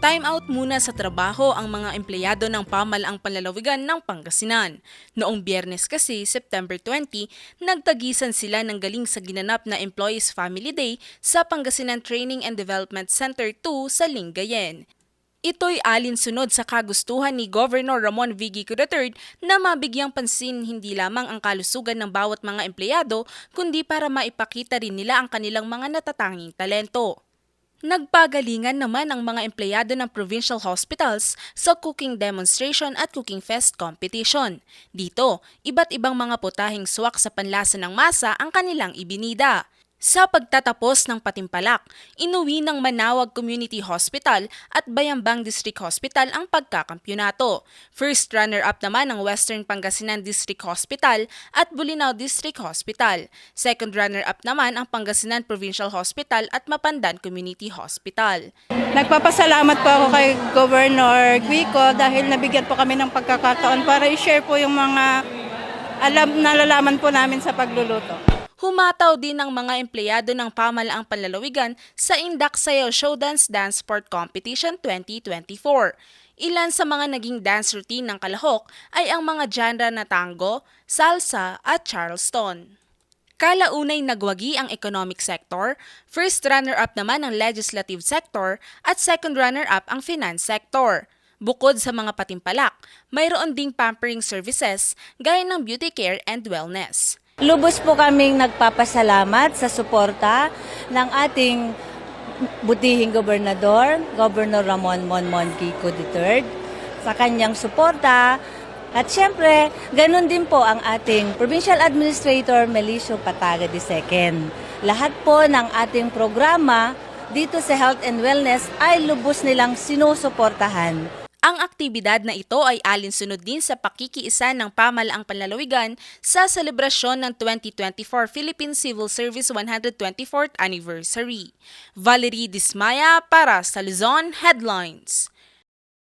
Nag-time out muna sa trabaho ang mga empleyado ng pamalaang panlalawigan ng Pangasinan. Noong biyernes kasi, September 20, nagtagisan sila ng galing sa ginanap na Employees Family Day sa Pangasinan Training and Development Center 2 sa Lingayen. Ito'y alinsunod sa kagustuhan ni Governor Ramon V. Gico III na mabigyang pansin hindi lamang ang kalusugan ng bawat mga empleyado, kundi para maipakita rin nila ang kanilang mga natatanging talento. Nagpagalingan naman ang mga empleyado ng provincial hospitals sa cooking demonstration at cooking fest competition. Dito, iba't ibang mga putahing swak sa panlasa ng masa ang kanilang ibinida. Sa pagtatapos ng patimpalak, inuwi ng Manawag Community Hospital at Bayambang District Hospital ang pagkakampyonato. First runner-up naman ang Western Pangasinan District Hospital at Bulinaw District Hospital. Second runner-up naman ang Pangasinan Provincial Hospital at Mapandan Community Hospital. Nagpapasalamat po ako kay Governor Guico dahil nabigyan po kami ng pagkakataon para i-share po yung mga alam nalalaman po namin sa pagluluto. Humataw din ang mga empleyado ng pamalaang panlalawigan sa Indak Sayaw Showdance Dance Sport Competition 2024. Ilan sa mga naging dance routine ng kalahok ay ang mga genre na tango, salsa at charleston. Kalaunay nagwagi ang economic sector, first runner-up naman ang legislative sector at second runner-up ang finance sector. Bukod sa mga patimpalak, mayroon ding pampering services gaya ng beauty care and wellness. Lubos po kaming nagpapasalamat sa suporta ng ating butihing gobernador, Governor Ramon Monmon Kiko III, sa kanyang suporta. At syempre, ganun din po ang ating Provincial Administrator Melicio Pataga II. Lahat po ng ating programa dito sa Health and Wellness ay lubos nilang sinusuportahan. Ang aktibidad na ito ay alinsunod din sa pakikiisa ng pamalaang panlalawigan sa selebrasyon ng 2024 Philippine Civil Service 124th Anniversary. Valerie Dismaya para sa Luzon Headlines.